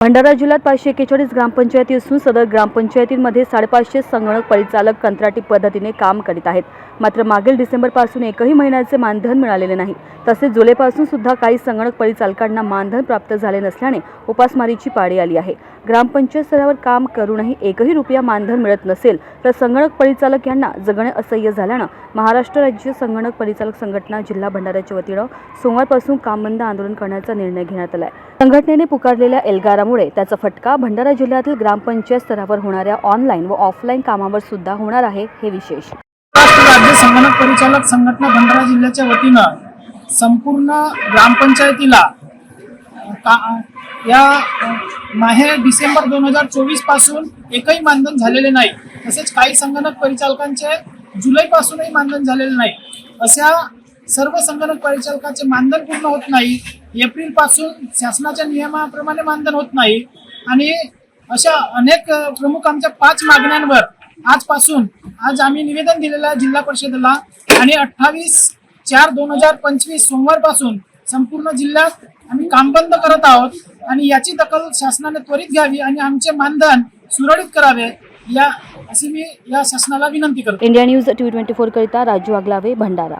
भंडारा जिल्ह्यात पाचशे एकेचाळीस ग्रामपंचायती असून सदर ग्रामपंचायतींमध्ये साडेपाचशे संगणक परिचालक कंत्राटी पद्धतीने काम करीत आहेत. मात्र मागील डिसेंबरपासून एकही महिन्याचे मानधन मिळालेले नाही. तसेच जुलैपासून सुद्धा काही संगणक परिचालकांना मानधन प्राप्त झाले नसल्याने उपासमारीची पाळी आली आहे. ग्रामपंचायत स्तरावर काम करूनही एकही रुपया मानधन मिळत नसेल तर संगणक परिचालक यांना जगणे असह्य झाल्यानं महाराष्ट्र राज्य संगणक परिचालक संघटना जिल्हा भंडाऱ्याच्या वतीनं सोमवारपासून काम बंद आंदोलन करण्याचा निर्णय घेण्यात आला आहे संघटनेने पुकारलेल्या त्यामुळे त्याचा फटका भंडारा जिल्ह्यातील ग्रामपंचायत स्तरावर होणाऱ्या ऑनलाईन व ऑफलाईन कामावर सुद्धा होणार आहे हे विशेष. राज्य संगणक परिचालक संघटना भंडारा जिल्ह्याच्या वतीनं संपूर्ण ग्रामपंचायतीला का या माहे डिसेंबर दोन हजार चोवीसपासून एकही मानधन झालेले नाही. तसेच काही संगणक परिचालकांचे जुलैपासूनही मानधन झालेले नाही. अशा सर्व संगणक परिचालकाचे मानधन पूर्ण होत नाही. एप्रिलपासून शासनाच्या नियमाप्रमाणे मानधन होत नाही. आणि अशा अनेक प्रमुख आमच्या पाच मागण्यांवर आजपासून आज आम्ही निवेदन दिलेलं आहे जिल्हा परिषदेला. आणि अठ्ठावीस चार दोन हजार पंचवीस सोमवारपासून संपूर्ण जिल्ह्यात आम्ही काम बंद करत आहोत. आणि याची दखल शासनाने त्वरित घ्यावी आणि आमचे मानधन सुरळीत करावे या अशी मी या शासनाला विनंती करतो. India news T twenty four करिता राजू आगलावे भंडारा.